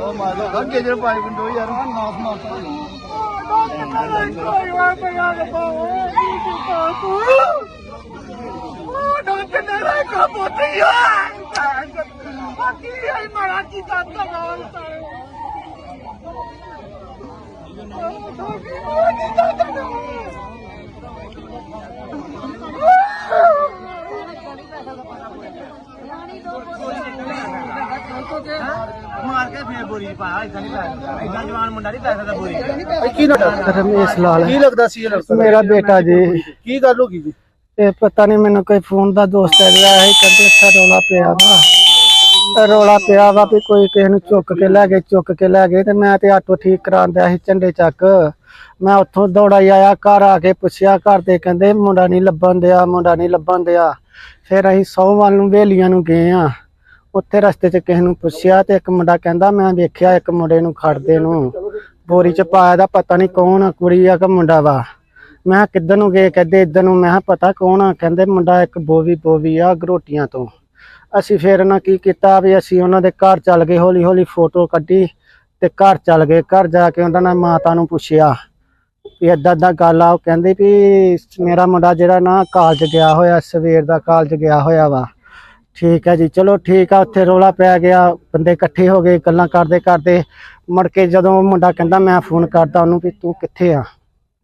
ਉਹ ਮਾਰੋ। ਅੱਗੇ ਜਿਹੜਾ ਪਾਣੀ ਪਿੰਡੋ ਯਾਰ ਨਾਸ ਨਾਸ ਮਾਰ ਕੇ ਫੇਰ ਬੋਰੀ ਪਾ ਇਦਾਂ ਨਹੀਂ ਪਾ ਇਦਾਂ ਜਵਾਨ ਮੁੰਡਾ ਨਹੀਂ ਪੈ ਸਕਦਾ ਬੋਰੀ ਕੀ ਲੱਗਦਾ ਰਮੇਸ਼ ਲਾਲ ਕੀ ਲੱਗਦਾ ਸੀ ਇਹ ਲੜਕਾ? ਮੇਰਾ ਬੇਟਾ ਜੀ। ਕੀ ਗੱਲ ਹੋ ਗਈ ਜੀ? ਇਹ ਪਤਾ ਨਹੀਂ ਮੈਨੂੰ ਕੋਈ ਫੋਨ ਦਾ ਦੋਸਤ ਰਿਹਾ ਹੈ ਕਹਿੰਦੇ ਇੱਥੇ ਰੌਲਾ ਪਿਆ ਵਾ। ਰੌਲਾ ਪਿਆ ਵਾ ਵੀ ਕੋਈ ਕਿਸੇ ਨੂੰ ਚੁੱਕ ਕੇ ਲੈ ਗਏ, ਚੁੱਕ ਕੇ ਲੈ ਗਏ ਤੇ ਮੈਂ ਤੇ ਆਟੋ ਠੀਕ ਕਰਾਉਂਦਾ ਸੀ ਝੰਡੇ ਚੱਕ। ਮੈਂ ਉੱਥੋਂ ਦੌੜਾ ਹੀ ਆਇਆ, ਘਰ ਆ ਕੇ ਪੁੱਛਿਆ, ਘਰ ਦੇ ਕਹਿੰਦੇ ਮੁੰਡਾ ਨਹੀਂ ਲੱਭਣ ਦਿਆ, ਮੁੰਡਾ ਨਹੀਂ ਲੱਭਣ ਦਿਆ। ਫਿਰ ਅਸੀਂ ਸੌਵਾਲ ਨੂੰ ਵੇਲੀਆਂ ਨੂੰ ਗਏ ਆ। ਉੱਥੇ ਰਸਤੇ 'ਚ ਕਿਸੇ ਨੂੰ ਪੁੱਛਿਆ ਤੇ ਇੱਕ ਮੁੰਡਾ ਕਹਿੰਦਾ, ਮੈਂ ਵੇਖਿਆ ਇੱਕ ਮੁੰਡੇ ਨੂੰ ਖੜਦੇ ਨੂੰ। ਬੋਰੀ 'ਚ ਪਾਇਆ ਦਾ ਪਤਾ ਨਹੀਂ ਕੌਣ ਆ, ਕੁੜੀ ਆ ਕਿ ਮੁੰਡਾ ਵਾ। ਮੈਂ ਕਿਹਾ ਕਿੱਧਰ ਨੂੰ ਗਏ, ਕਹਿੰਦੇ ਇੱਧਰ ਨੂੰ। ਮੈਂ ਕਿਹਾ, ਪਤਾ ਕੌਣ ਆ? ਕਹਿੰਦੇ ਮੁੰਡਾ ਇੱਕ ਬੋਵੀ ਬੋਵੀ ਆ, ਗਰੋਟੀਆਂ ਤੋਂ। ਅਸੀਂ ਫਿਰ ਨਾ ਕੀ ਕੀਤਾ ਵੀ ਅਸੀਂ ਉਹਨਾਂ ਦੇ ਘਰ ਚੱਲ ਗਏ ਹੌਲੀ ਹੌਲੀ ਫੋਟੋ ਕੱਢੀ ਤੇ ਘਰ ਚੱਲ ਗਏ। ਘਰ ਜਾ ਕੇ ਉਹਨਾਂ ਨੇ ਮਾਤਾ ਨੂੰ ਪੁੱਛਿਆ ਵੀ ਏਦਾਂ ਏਦਾਂ ਗੱਲ ਆ, ਉਹ ਕਹਿੰਦੇ ਵੀ ਮੇਰਾ ਮੁੰਡਾ ਜਿਹੜਾ ਨਾ ਕਾਲਜ ਗਿਆ ਹੋਇਆ, ਸਵੇਰ ਦਾ ਕਾਲਜ ਗਿਆ ਹੋਇਆ ਵਾ। ਠੀਕ ਹੈ ਜੀ, ਚਲੋ ਠੀਕ ਆ, ਉੱਥੇ ਰੋਲਾ ਪੈ ਗਿਆ, ਬੰਦੇ ਇਕੱਠੇ ਹੋ ਗਏ, ਗੱਲਾਂ ਕਰਦੇ ਕਰਦੇ ਮੁੜ ਕੇ ਜਦੋਂ ਉਹ ਮੁੰਡਾ ਕਹਿੰਦਾ ਮੈਂ ਫੋਨ ਕਰਦਾ ਉਹਨੂੰ ਵੀ ਤੂੰ ਕਿੱਥੇ ਆ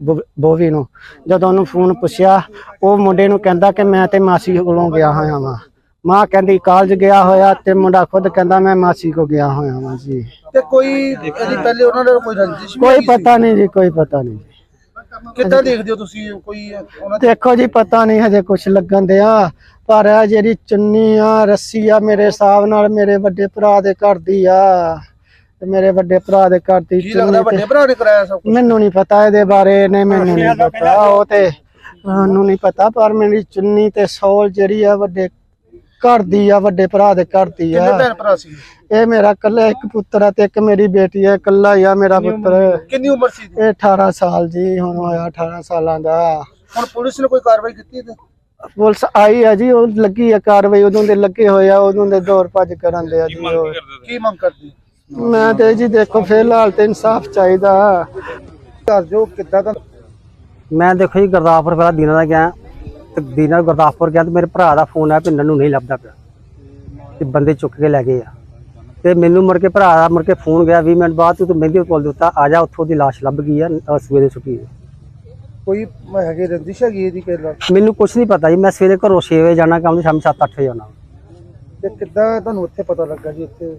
ਬੋ- ਬੋਵੀ ਨੂੰ। ਜਦੋਂ ਉਹਨੂੰ ਫੋਨ ਪੁੱਛਿਆ, ਉਹ ਮੁੰਡੇ ਨੂੰ ਕਹਿੰਦਾ ਕਿ ਮੈਂ ਤੇ ਮਾਸੀ ਕੋਲੋਂ ਗਿਆ ਹੋਇਆ ਵਾਂ। ਮਾਂ ਕਹਿੰਦੀ ਕਾਲਜ ਗਿਆ ਹੋਇਆ ਤੇ ਮੁੰਡਾ ਖੁਦ ਕਹਿੰਦਾ ਮੈਂ ਮਾਸੀ ਕੋ ਗਿਆ ਹੋਇਆ ਵਾਂ ਜੀ। ਤੇ ਕੋਈ ਇਹਦੀ ਪਹਿਲੇ ਉਹਨਾਂ ਨਾਲ ਕੋਈ ਰੰਜਿਸ਼ ਕੋਈ? ਪਤਾ ਨਹੀਂ ਜੀ ਕੋਈ ਪਤਾ ਨਹੀਂ ਕਿੱਦਾਂ ਦੇਖਦੇ ਹੋ ਤੁਸੀਂ ਕੋਈ ਉਹਨਾਂ ਦੇ ਦੇਖੋ ਜੀ ਪਤਾ ਨਹੀਂ ਹਜੇ ਕੁਝ ਲੱਗਣ ਦਿਆ। ਪਰ ਆ ਜਿਹੜੀ ਚੁੰਨੀ ਆ ਰੱਸੀ ਆ ਮੇਰੇ ਹਿਸਾਬ ਨਾਲ ਮੇਰੇ ਵੱਡੇ ਭਰਾ ਦੇ ਘਰ ਦੀ ਆ। ਤੇ ਮੇਰੇ ਵੱਡੇ ਭਰਾ ਦੇ ਘਰ ਦੀ ਕੀ ਲੱਗਦਾ ਵੱਡੇ ਭਰਾ ਨੇ ਕਰਾਇਆ ਸਭ? ਮੈਨੂੰ ਨਹੀਂ ਪਤਾ ਇਹਦੇ ਬਾਰੇ ਨੇ ਮੈਨੂੰ ਨਹੀਂ ਪਤਾ। ਉਹ ਤੇ ਮੈਨੂੰ ਨਹੀਂ ਪਤਾ ਪਰ ਮੇਰੀ ਚੁੰਨੀ ਤੇ ਸੌਲ ਜਿਹੜੀ ਆ ਵੱਡੇ ਘਰ ਦੀ ਆ ਵੱਡੇ ਭਰਾ ਦੇ ਘਰ ਦੀ ਕਿੰਨੇ ਆ ਭੈਣ ਭਰਾ ਸੀ? ਇਹ ਮੇਰਾ ਕੱਲਾ ਇੱਕ ਪੁੱਤਰ ਆ ਤੇ ਇੱਕ ਮੇਰੀ ਬੇਟੀ ਆ ਕੱਲਾ ਹੀ ਆ ਮੇਰਾ ਪੁੱਤਰ। ਕਿੰਨੀ ਉਮਰ ਸੀ? ਇਹ 18 ਸਾਲ ਜੀ ਹੁਣ ਹੋਇਆ 18 ਸਾਲਾਂ ਦਾ। ਹੁਣ ਪੁਲਿਸ ਨੇ ਕੋਈ ਕਾਰਵਾਈ ਕੀਤੀ ਤੇ ਪੁਲਿਸ ਆਈ ਆ ਜੀ ਉਹ ਲੱਗੀ ਆ ਕਾਰਵਾਈ ਉਦੋਂ ਦੇ ਲੱਗੇ ਹੋਏ ਆ ਉਦੋਂ ਦੇ ਦੌਰ ਭੱਜ ਕਰਨ ਦੇ ਆ ਜੀ ਉਹ। ਕੀ ਮੰਗ ਕਰਦੇ? ਮੈਂ ਤੇ ਜੀ ਦੇਖੋ ਫਿਲਹਾਲ ਤੇ ਇਨਸਾਫ ਚਾਹੀਦਾ। ਦੱਸ ਜੋ ਕਿੱਦਾਂ ਦਾ ਮੈਂ ਦੇਖੋ ਜੀ ਗੁਰਦਾਸਪੁਰ ਪਹਿਲਾਂ ਦੀਨਾ ਦਾ ਗਿਆ। ਤੇ ਦੀਨਾ ਗੁਰਦਾਸਪੁਰ ਗਿਆ ਤੇ ਮੇਰੇ ਭਰਾ ਦਾ ਫੋਨ ਆਇਆ ਪਿੰਡਰ ਨੂੰ ਨਹੀਂ ਲੱਭਦਾ ਪਿਆ। ਤੇ ਬੰਦੇ ਚੁੱਕ ਕੇ ਲੈ ਗਏ ਆ। ਤੇ ਮੈਨੂੰ ਮੁੜ ਕੇ ਭਰਾ ਦਾ ਮੁੜ ਕੇ ਫੋਨ ਗਿਆ 20 ਮਿੰਟ ਬਾਅਦ ਤੂੰ ਮਹਿੰਦੀ ਕੋਲ ਦਿੱਤਾ ਆ ਜਾ ਉੱਥੋਂ ਦੀ ਲਾਸ਼ ਲੱਭ ਗਈ ਆ ਸਵੇਰੇ ਛੁੱਟੀ ਕੋਈ ਹੈਗੇ ਰੰਜਿਸ਼ ਹੈਗੀ ਇਹਦੀ ਨਾਲ ਮੈਨੂੰ ਕੁਝ ਨਹੀਂ ਪਤਾ ਜੀ ਮੈਂ ਸਵੇਰੇ ਘਰੋਂ 6 ਵਜੇ ਜਾਣਾ ਕੰਮ ਤੇ ਸ਼ਾਮ 7-8 ਵਜੇ ਆਉਣਾ। ਤੇ ਕਿੱਦਾਂ ਤੁਹਾਨੂੰ ਇੱਥੇ ਪਤਾ ਲੱਗਾ ਜੀ ਇੱਥੇ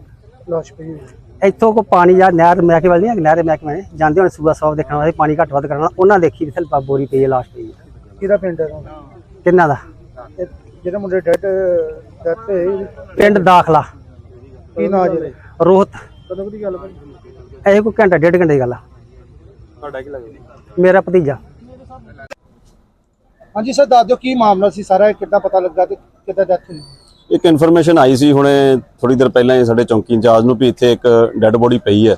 ਲਾਸ਼ ਪਈ ਹੋਈ? ਹੈ? ਇੱਥੋਂ ਕੋ ਪਾਣੀ ਜਾਂ ਨਹਿਰ ਮਹਿਕੇ ਵਾਲੀ ਨਹੀਂ ਨਹਿਰ ਮਹਿਕਮੇ ਨੇ। ਜਾਂਦੇ ਹੁਣ ਸੂਬਾ ਸਾਹਿਬ ਦੇਖਣ ਵਾਸਤੇ ਪਾਣੀ ਘੱਟ ਵੱਧ ਕਰਨਾ ਉਹਨਾਂ ਦੇਖੀ ਵੀ ਥਲ ਬੋਰੀ ਪਈ ਹੈ ਲਾਸ਼ ਪਈ ਹੈ ਕਿਹਦਾ ਪਿੰਡ ਹੈ ਤੁਹਾਨੂੰ? ਕਿੰਨਾ ਦਾ। ਇਹ ਜਿਹੜੇ ਮੁੰਡੇ ਡੈਡ ਡੈਥ ਹੋਏ ਪਿੰਡ ਦਾਖਲਾ। ਕੀ ਨਾਂ ਜਿਹੜੇ ਰੋਹਤ। ਕਦੋਂ ਦੀ ਗੱਲ ਬਣੀ ਇਹ ਕੋਈ ਘੰਟਾ ਡੇਢ ਘੰਟੇ ਦੀ ਗੱਲ ਆ। ਤੁਹਾਡਾ ਕੀ ਲੱਗਦਾ ਮੇਰਾ ਭਤੀਜਾ। ਹਾਂਜੀ ਸਰ ਦੱਸ ਦਿਓ ਕੀ ਮਾਮਲਾ ਸੀ ਸਾਰਾ ਇਹ ਕਿੱਦਾਂ ਪਤਾ ਲੱਗਾ ਤੇ ਕਿੱਦਾਂ ਡੈਥ ਹੋਈ? ਇੱਕ ਇਨਫੋਰਮੇਸ਼ਨ ਆਈ ਸੀ ਹੁਣੇ ਥੋੜੀ ਦੇਰ ਪਹਿਲਾਂ ਹੀ ਸਾਡੇ ਚੌਂਕੀ ਇੰਚਾਰਜ ਨੂੰ ਵੀ ਇੱਥੇ ਇੱਕ ਡੈੱਡ ਬੋਡੀ ਪਈ ਹੈ।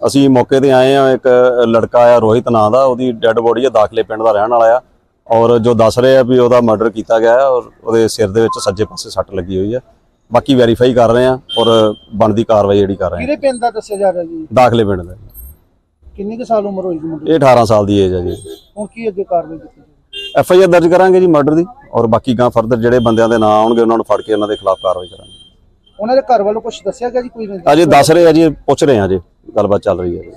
ਅਸੀਂ ਮੌਕੇ ਤੇ ਆਏ ਆ ਇੱਕ ਲੜਕਾ ਆ ਰੋਹਿਤ ਨਾਂ ਦਾ ਉਹਦੀ ਡੈੱਡ ਬੋਡੀ ਹੈ ਦਾਖਲੇ ਪਿੰਡ ਦਾ ਰਹਿਣ ਵਾਲਾ ਆ। ਔਰ ਜੋ ਦੱਸ ਰਹੇ ਆ ਵੀ ਉਹਦਾ ਮਰਡਰ ਕੀਤਾ ਗਿਆ ਹੈ ਔਰ ਉਹਦੇ ਸਿਰ ਦੇ ਵਿੱਚ ਸੱਜੇ ਪਾਸੇ ਸੱਟ ਲੱਗੀ ਹੋਈ ਹੈ। ਬਾਕੀ ਵੈਰੀਫਾਈ ਕਰ ਰਹੇ ਆ ਔਰ ਬਣਦੀ ਕਾਰਵਾਈ ਜਿਹੜੀ ਕਰ ਰਹੇ ਆ ਕਿਹਦੇ ਪਿੰਡ ਦਾ ਦੱਸਿਆ ਜਾ ਰਿਹਾ ਜੀ? ਦਾਖਲੇ ਪਿੰਡ ਦਾ ਕਿੰਨੀ ਕੁ ਸਾਲ ਉਮਰ ਹੋਈ ਜੀ ਮੁੰਡੇ ਦੀ? ਇਹ 18 ਸਾਲ ਦੀ ਏਜ ਹੈ ਜੀ। ਹੁਣ ਕੀ ਅੱਗੇ ਕਾਰਵਾਈ ਕੀਤੀ? ਐਫ ਆਈ ਆਰ ਦਰਜ ਕਰਾਂਗੇ ਜੀ ਮਰਡਰ ਦੀ ਔਰ ਬਾਕੀ ਗਾਂ ਫਰਦਰ ਜਿਹੜੇ ਬੰਦਿਆਂ ਦੇ ਨਾਂ ਆਉਣਗੇ ਉਹਨਾਂ ਨੂੰ ਫੜ ਕੇ ਉਹਨਾਂ ਦੇ ਖਿਲਾਫ ਕਾਰਵਾਈ ਕਰਾਂਗੇ। ਉਹਨਾਂ ਦੇ ਘਰ ਵੱਲੋਂ ਕੁਝ ਦੱਸਿਆ ਗਿਆ ਜੀ ਕੋਈ? ਨਹੀਂ ਅਜੇ ਦੱਸ ਰਹੇ ਆ ਜੀ ਪੁੱਛ ਰਹੇ ਆ ਜੀ ਗੱਲਬਾਤ ਚੱਲ ਰਹੀ ਹੈ ਜੀ।